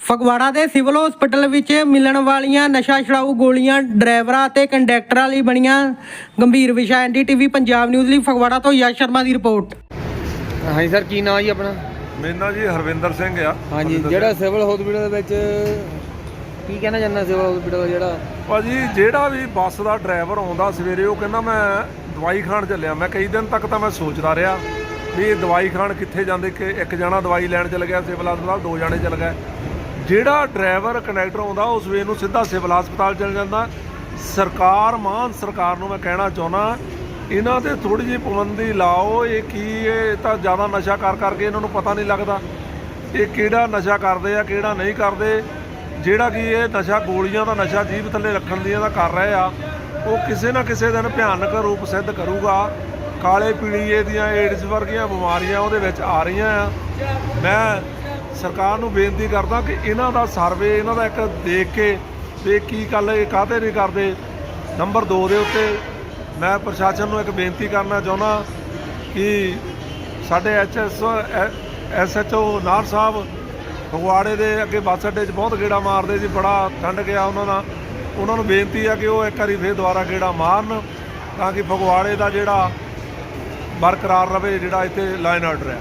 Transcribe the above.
ਫਗਵਾੜਾ ਦੇ civil hospital ਵਿੱਚ ਮਿਲਣ ਵਾਲੀਆਂ ਨਸ਼ਾ ਛਡਾਊ ਗੋਲੀਆਂ ਡਰਾਈਵਰਾਂ ਅਤੇ ਕੰਡਕਟਰਾਂ ਲਈ ਬਣੀਆਂ ਗੰਭੀਰ ਵਿਸ਼ਾ। ਐਨਡੀਟੀਵੀ ਪੰਜਾਬ ਨਿਊਜ਼ ਲਈ ਫਗਵਾੜਾ ਤੋਂ ਯਸ਼ ਸ਼ਰਮਾ ਦੀ ਰਿਪੋਰਟ। ਹਾਂਜੀ ਸਰ ਕੀ ਨਾਮ ਜੀ ਆਪਣਾ? ਮੇਰਾ ਨਾਂ ਜੀ ਹਰਵਿੰਦਰ ਸਿੰਘ ਆ। ਹਾਂਜੀ ਹਰਵਿੰਦਰ ਜਿਹੜਾ। ਸਿਵਲ ਹਸਪੀਟਲ ਦੇ ਵਿੱਚ ਕੀ ਕਹਿਣਾ ਚਾਹੁੰਦਾ ਸਿਵਲ ਹਸਪੀਟਲ ਜਿਹੜਾ? ਭਾਜੀ ਜਿਹੜਾ ਵੀ ਬੱਸ ਦਾ ਡਰਾਈਵਰ ਆਉਂਦਾ ਸਵੇਰੇ ਉਹ ਕਹਿੰਦਾ ਮੈਂ ਦਵਾਈ ਖਾਣ ਚੱਲਿਆ। ਮੈਂ ਕਈ ਦਿਨ ਤੱਕ ਤਾਂ ਮੈਂ ਸੋਚਦਾ ਰਿਹਾ ਵੀ ਇਹ ਦਵਾਈ ਖਾਣ ਕਿੱਥੇ ਜਾਂਦੇ ਕਿ ਇੱਕ ਜਣਾ ਦਵਾਈ ਲੈਣ ਚਲ ਗਿਆ ਸਿਵਲ ਹਸਪਤਾਲ ਦੋ ਜਣੇ ਚਲ ਗਏ। ਜਿਹੜਾ ਡਰਾਈਵਰ ਕੰਡਕਟਰ ਆਉਂਦਾ, ਉਸ ਸਵੇਰ ਨੂੰ ਸਿੱਧਾ ਸਿਵਲ ਹਸਪਤਾਲ ਚਲ ਜਾਂਦਾ। ਸਰਕਾਰ ਮਾਨ ਸਰਕਾਰ ਨੂੰ ਮੈਂ ਕਹਿਣਾ ਚਾਹੁੰਦਾ, ਇਹਨਾਂ ਤੇ ਥੋੜੀ ਜਿਹੀ ਪਾਬੰਦੀ ਲਾਓ। ਇਹ ਕੀ ਇਹ ਤਾਂ ਜ਼ਿਆਦਾ ਨਸ਼ਾ ਕਰ ਕਰਕੇ ਇਹਨਾਂ ਨੂੰ ਪਤਾ ਨਹੀਂ ਲੱਗਦਾ। ਇਹ ਕਿਹੜਾ ਨਸ਼ਾ ਕਰਦੇ ਆ, ਕਿਹੜਾ ਨਹੀਂ ਕਰਦੇ। ਜਿਹੜਾ ਕਿ ਇਹ ਨਸ਼ਾ ਗੋਲੀਆਂ ਦਾ ਨਸ਼ਾ ਜੀਭ ਥੱਲੇ ਰੱਖਣ ਦੀ ਇਹਦਾ ਕਰ ਰਹੇ ਆ, ਉਹ ਕਿਸੇ ਨਾ ਕਿਸੇ ਦਿਨ ਭਿਆਨਕ ਰੂਪ ਸਿੱਧ ਕਰੂਗਾ। ਕਾਲੇ ਪੀਲੀਏ ਦੀਆਂ ਏਡਜ਼ ਵਰਗੀਆਂ ਬਿਮਾਰੀਆਂ ਉਹਦੇ ਵਿੱਚ ਆ ਰਹੀਆਂ ਆ। ਮੈਂ ਸਰਕਾਰ ਨੂੰ ਬੇਨਤੀ ਕਰਦਾ ਕਿ ਇਹਨਾਂ ਦਾ ਸਰਵੇ, ਇਹਨਾਂ ਦਾ ਇੱਕ ਦੇਖ ਕੇ ਵੀ ਕੀ ਗੱਲ ਇਹ ਕਾਹਦੇ ਨਹੀਂ ਕਰਦੇ। ਨੰਬਰ 2 ਦੇ ਉੱਤੇ ਮੈਂ ਪ੍ਰਸ਼ਾਸਨ ਨੂੰ ਇੱਕ ਬੇਨਤੀ ਕਰਨਾ ਚਾਹੁੰਦਾ ਕਿ ਸਾਡੇ ਐਚਐਸ ਐਸਐਚਓ ਨਾਰ ਸਾਹਿਬ ਫਗਵਾੜੇ ਦੇ ਅੱਗੇ ਬੱਸ ਅੱਡੇ 'ਚ ਬਹੁਤ ਗੇੜਾ ਮਾਰਦੇ ਸੀ, ਬੜਾ ਠੰਡ ਗਿਆ ਉਹਨਾਂ ਦਾ। ਉਹਨਾਂ ਨੂੰ ਬੇਨਤੀ ਆ ਕਿ ਉਹ ਇੱਕ ਵਾਰੀ ਫੇਰ ਦੁਬਾਰਾ ਗੇੜਾ ਮਾਰਨ ਤਾਂ ਕਿ ਫਗਵਾੜੇ ਦਾ ਜਿਹੜਾ ਬਰਕਰਾਰ ਰਵੇ ਜਿਹੜਾ ਇੱਥੇ ਲਾਈਨ ਆਰਡਰ ਹੈ।